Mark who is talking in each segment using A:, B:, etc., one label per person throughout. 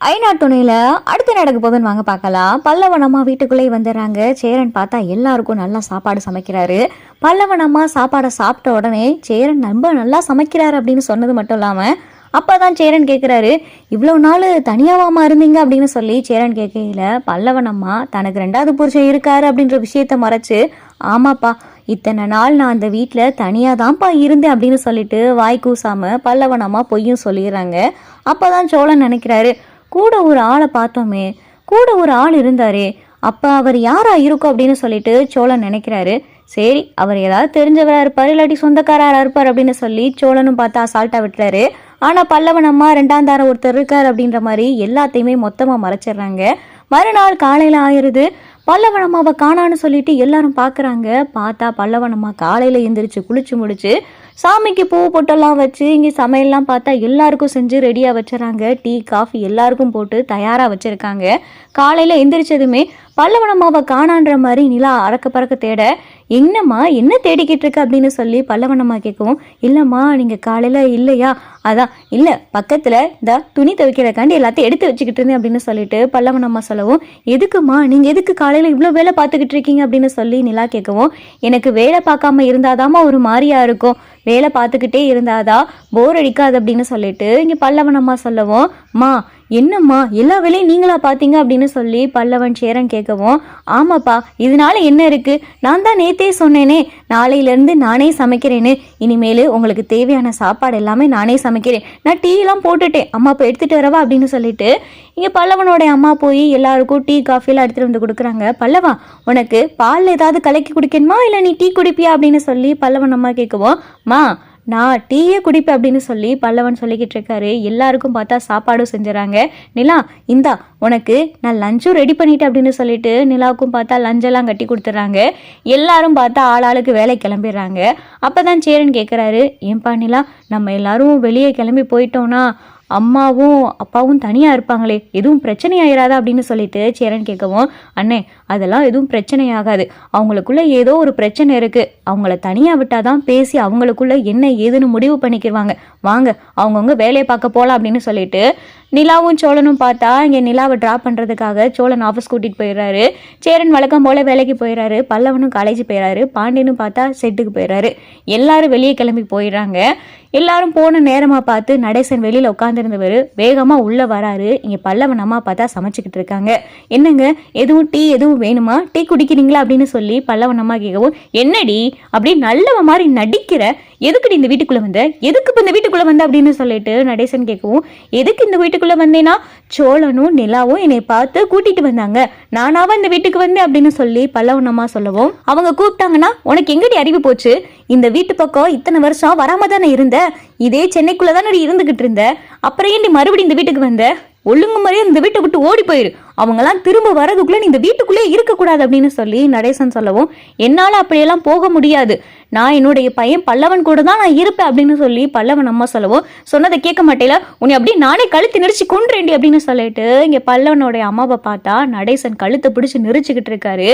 A: ஐநா துணையில அடுத்து நடக்க போகுதுன்னு வாங்க பார்க்கலாம். பல்லவனம்மா வீட்டுக்குள்ளே வந்துடுறாங்க. சேரன் பார்த்தா எல்லாருக்கும் நல்லா சாப்பாடு சமைக்கிறாரு. பல்லவனம்மா சாப்பாடை சாப்பிட்ட உடனே சேரன் ரொம்ப நல்லா சமைக்கிறாரு அப்படின்னு சொன்னது மட்டும் இல்லாமல் அப்பதான் சேரன் கேட்குறாரு இவ்வளோ நாள் தனியாவாமா இருந்தீங்க அப்படின்னு சொல்லி சேரன் கேட்கையில் பல்லவனம்மா தனக்கு ரெண்டாவது புருஷன் இருக்காரு அப்படின்ற விஷயத்த மறைச்சு ஆமாப்பா இத்தனை நாள் நான் அந்த வீட்டில் தனியாக தான்ப்பா இருந்தேன் அப்படின்னு சொல்லிட்டு வாய் கூசாமல் பல்லவனம்மா பொய்யும் சொல்லிடுறாங்க. அப்போ தான் சோழன் நினைக்கிறாரு கூட ஒரு ஆளை பார்த்தோமே கூட ஒரு ஆள் இருந்தாரே அப்போ அவர் யாரா இருக்கும் அப்படின்னு சொல்லிட்டு சோழன் நினைக்கிறாரு. சரி அவர் ஏதாவது தெரிஞ்சவராக இருப்பார் இல்லாட்டி சொந்தக்காரரா இருப்பார் அப்படின்னு சொல்லி சோழனும் பார்த்து அசால்ட்டாக விட்டுறாரு. ஆனால் பல்லவன் அம்மா ரெண்டாம் தாரம் ஒருத்தர் இருக்கார் அப்படின்ற மாதிரி எல்லாத்தையுமே மொத்தமாக மறைச்சிடுறாங்க. மறுநாள் காலையில் ஆயிருது பல்லவன் அம்மாவை காணான்னு சொல்லிட்டு எல்லாரும் பார்க்குறாங்க. பார்த்தா பல்லவன் அம்மா காலையில் எந்திரிச்சு குளிச்சு முடிச்சு சாமிக்கு பூ பொட்டெல்லாம் வச்சு இங்கே சமையல்லாம் பார்த்தா எல்லாருக்கும் செஞ்சு ரெடியாக வச்சுறாங்க. டீ காஃபி எல்லாருக்கும் போட்டு தயாராக வச்சுருக்காங்க. காலையில் எந்திரிச்சதுமே பல்லவனம்மாவை காணான்ற மாதிரி நிலா அறக்க பறக்க தேட என்னம்மா என்ன தேடிக்கிட்டு இருக்க? அப்படின்னு சொல்லி பல்லவனம்மா கேட்கவும் இல்லைம்மா நீங்கள் காலையில் இல்லையா? அதான் இல்லை பக்கத்தில் இந்த துணி துவைக்கிறக்காண்டி எல்லாத்தையும் எடுத்து வச்சுக்கிட்டு இருந்தேன் அப்படின்னு சொல்லிட்டு பல்லவனம்மா சொல்லவும் எதுக்குமா நீங்கள் எதுக்கு காலையில் இவ்வளோ வேலை பார்த்துக்கிட்டு இருக்கீங்க? அப்படின்னு சொல்லி நிலா கேட்கவும் எனக்கு வேலை பார்க்காம இருந்தாதாம்மா ஒரு மாதிரியா இருக்கும். வேலை பார்த்துக்கிட்டே இருந்தாதான் போர் அடிக்காது அப்படின்னு சொல்லிட்டு இங்கே பல்லவன் அம்மா சொல்லவும் மா என்னம்மா எல்லா வேலையும் நீங்களா பார்த்தீங்க அப்படின்னு சொல்லி பல்லவன் சேரன் கேட்கவும் ஆமாப்பா இதனால என்ன இருக்கு? நான் தான் நேத்தே சொன்னேனே நாளையிலேருந்து நானே சமைக்கிறேன்னு. இனிமேல் உங்களுக்கு தேவையான சாப்பாடு எல்லாமே நானே சமைக்கிறேன். நான் டீலாம் போட்டுட்டேன். அம்மா இப்போ எடுத்துட்டு வரவா அப்படின்னு சொல்லிட்டு இங்கே பல்லவனோட அம்மா போய் எல்லாருக்கும் டீ காஃபிலாம் எடுத்துட்டு வந்து கொடுக்குறாங்க. பல்லவா உனக்கு பால் ஏதாவது கலக்கி குடிக்கணுமா? இல்லை நீ டீ குடிப்பியா அப்படின்னு சொல்லி பல்லவன் அம்மா கேட்கவும் மா நான் டீயே குடிப்பேன் அப்படின்னு சொல்லி பல்லவன் சொல்லிக்கிட்டு இருக்காரு. எல்லாருக்கும் பார்த்தா சாப்பாடும் செஞ்சுறாங்க. நிலா இந்தா உனக்கு நான் லஞ்சும் ரெடி பண்ணிட்டேன் அப்படின்னு சொல்லிட்டு நிலாவுக்கும் பார்த்தா லஞ்செல்லாம் கட்டி கொடுத்துட்றாங்க. எல்லாரும் பார்த்தா ஆளாளுக்கு வேலை கிளம்பிடுறாங்க. அப்பதான் சேரன் கேட்குறாரு ஏன்பா நிலா நம்ம எல்லாரும் வெளியே கிளம்பி போயிட்டோம்னா அம்மாவும் அப்பாவும் தனியாக இருப்பாங்களே எதுவும் பிரச்சனை ஆயிராதா அப்படின்னு சொல்லிட்டு சேரன் கேட்கவும் அண்ணே அதெல்லாம் எதுவும் பிரச்சனை ஆகாது. அவங்களுக்குள்ள ஏதோ ஒரு பிரச்சனை இருக்கு. அவங்கள தனியாக விட்டாதான் பேசி அவங்களுக்குள்ள என்ன ஏதுன்னு முடிவு பண்ணிக்கிடுவாங்க வாங்க அவங்கவுங்க வேலையை பார்க்க போகலாம் அப்படின்னு சொல்லிட்டு நிலாவும் சோழனும் பார்த்தா இங்கே நிலாவை ட்ராப் பண்ணுறதுக்காக சோழன் ஆஃபீஸ் கூட்டிகிட்டு போயிடுறாரு. சேரன் வழக்கம் போல் வேலைக்கு போயிடுறாரு. பல்லவனும் காலேஜ் போயிடுறாரு. பாண்டியனும் பார்த்தா செட்டுக்கு போயிடுறாரு. எல்லாரும் வெளியே கிளம்பி போயிடுறாங்க. எல்லாரும் போன நேரமாக பார்த்து நடேசன் வெளியில் உட்காந்துருந்தவர் வேகமாக உள்ளே வராரு. இங்கே பல்லவன் அம்மா பார்த்தா சமைச்சிக்கிட்டு இருக்காங்க. என்னங்க? எதுவும் டீ எதுவும் வேணுமா? டீ குடிக்கிறீங்களா? அப்படின்னு சொல்லி பல்லவன் அம்மா கேட்கவும் என்னடி? அப்படி நல்லவ மாதிரி நடிக்கிற? எதுக்குடி இந்த வீட்டுக்குள்ளே வந்த? எதுக்கு இப்போ இந்த வீட்டுக்குள்ளே வந்த அப்படின்னு சொல்லிட்டு நடேசன் கேட்கவும் எதுக்கு இந்த வீட்டுக்குள்ளே வந்தேன்னா சோழனும் நிலாவும் என்னை பார்த்து கூட்டிகிட்டு வந்தாங்க. நானாவா இந்த வீட்டுக்கு வந்தேன்? அப்படின்னு சொல்லி பல்லவனமாக சொல்லவும் அவங்க கூப்பிட்டாங்கன்னா உனக்கு எங்கடி அறிவு போச்சு? இந்த வீட்டு பக்கம் இத்தனை வருஷம் வராம தானே இருந்த? இதே சென்னைக்குள்ளே தானே இருந்துகிட்டு இருந்த? அப்புறம் ஏன் நீ மறுபடியும் இந்த வீட்டுக்கு வந்த? ஒழுங்கு முறையா இந்த வீட்டை விட்டு ஓடி போயிரு. அவங்கெல்லாம் திரும்ப வரதுக்குள்ளே நீ இந்த வீட்டுக்குள்ளே இருக்கக்கூடாது அப்படின்னு சொல்லி நடேசன் சொல்லவும் என்னால் அப்படியெல்லாம் போக முடியாது. நான் என்னுடைய பையன் பல்லவன் கூட தான் நான் இருப்பேன் அப்படின்னு சொல்லி பல்லவன் அம்மா சொல்லவும் சொன்னதை கேட்க மாட்டேல. உன்னை அப்படியே நானே கழுத்து நெரிச்சு கொண்டுறேண்டி அப்படின்னு சொல்லிட்டு இங்கே பல்லவனுடைய அம்மாவை பார்த்தா நடேசன் கழுத்தை பிடிச்சி நெரிச்சுக்கிட்டு இருக்காரு.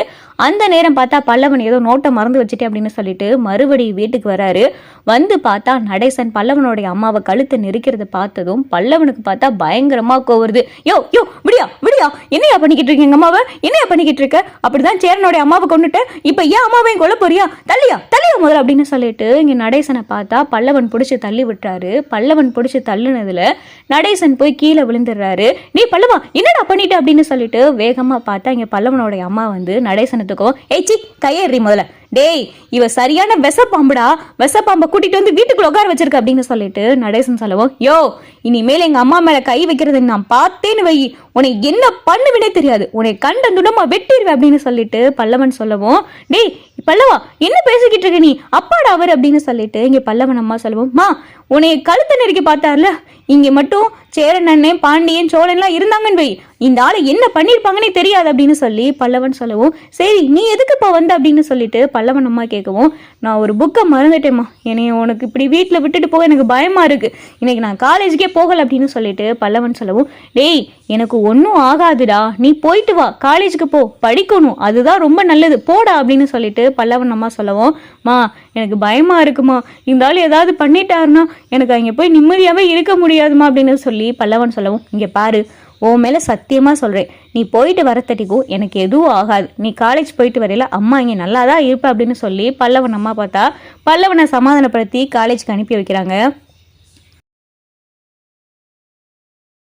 A: அந்த நேரம் பார்த்தா பல்லவன் ஏதோ நோட்டை மறந்து வச்சுட்டே அப்படின்னு சொல்லிட்டு மறுபடியும் வீட்டுக்கு வராரு. வந்து பார்த்தா நடேசன் பல்லவனுடைய அம்மாவை கழுத்தை நெரிக்கிறத பார்த்ததும் பல்லவனுக்கு பார்த்தா பயங்கரமா கோவருது. யோ யோ விடியா விடியா என்னையா பண்ணிக்கிட்டு இருக்கீங்க அம்மாவை? என்னையா பண்ணிக்கிட்டு இருக்க? அப்படிதான் சேரனுடைய அம்மாவை கொண்டுட்டு இப்போ ஏன் அம்மாவையும் கொல்ல போறியா? தள்ளியா? தள்ளியா முதல்ல அப்படின்னு சொல்லிட்டு இங்கே நடேசனை பார்த்தா பல்லவன் பிடிச்சி தள்ளி விட்டுறாரு. பல்லவன் பிடிச்சி தள்ளுனதுல நடேசன் போய் கீழே விழுந்துடுறாரு. நீ பல்லவா என்னடா பண்ணிட்ட? அப்படின்னு சொல்லிட்டு வேகமாக பார்த்தா இங்கே பல்லவனுடைய அம்மா வந்து நடேசனத்துக்கும் ஏச்சி கையேறி முதல்ல. டேய் இவ சரியான விஷப்பாம்புடா. பாம்பை கூட்டிட்டு வந்து வீட்டுக்குள்ள உட்கார வச்சிருக்க அப்படின்னு சொல்லிட்டு நடேசன் சொல்லவும் யோ இனிமேல் எங்க அம்மா மேல கை வைக்கிறது நான் பார்த்தேன்னு வை. உனக்கு என்ன பண்ணுவினே தெரியாது. உன்னை கண்ட துடமா வெட்டிடுவேன் அப்படின்னு சொல்லிட்டு பல்லவன் சொல்லவும் டேய் பல்லவா என்ன பேசிக்கிட்டு இருக்க நீ? அப்பாடா அவர் அப்படின்னு சொல்லிட்டு இங்க பல்லவன் அம்மா சொல்லவும் மா உன்னை கழுத்தை நெருக்கி பார்த்தார்ல? இங்க மட்டும் சேரன் அண்ணன் பாண்டியன் சோழன்லாம் இருந்தாங்கன்னு வை. இந்த ஆளை என்ன பண்ணியிருப்பாங்கன்னே தெரியாது அப்படின்னு சொல்லி பல்லவன் சொல்லவும் சரி நீ எதுக்குப்பா வந்த அப்படின்னு சொல்லிட்டு பல்லவன் அம்மா கேட்கவும் நான் ஒரு புக்கை மறந்துட்டேம்மா. என்னைய உனக்கு இப்படி வீட்டில் விட்டுட்டு போக எனக்கு பயமா இருக்கு. இன்னைக்கு நான் காலேஜுக்கே போகல அப்படின்னு சொல்லிட்டு பல்லவன் சொல்லவும் டேய் எனக்கு ஒன்றும் ஆகாதுடா. நீ போயிட்டு வா. காலேஜுக்கு போ. படிக்கணும். அதுதான் ரொம்ப நல்லது. போடா அப்படின்னு சொல்லிட்டு பல்லவன் அம்மா சொல்லவும் மா எனக்கு பயமாக இருக்குமா? இந்த ஆள் ஏதாவது பண்ணிட்டாருன்னா எனக்கு அங்கே போய் நிம்மதியாகவே இருக்க முடியாதுமா அப்படின்னு சொல்லி பல்லவன் சொல்லவும் இங்கே பாரு உன் மேலே சத்தியமாக சொல்கிறேன் நீ போயிட்டு வரத்தட்டிக்கும் எனக்கு எதுவும் ஆகாது. நீ காலேஜ் போயிட்டு வரையில அம்மா இங்கே நல்லா தான் இருப்ப அப்படின்னு சொல்லி பல்லவன் அம்மா பார்த்தா பல்லவனை சமாதானப்படுத்தி காலேஜ்க்கு அனுப்பி வைக்கிறாங்க.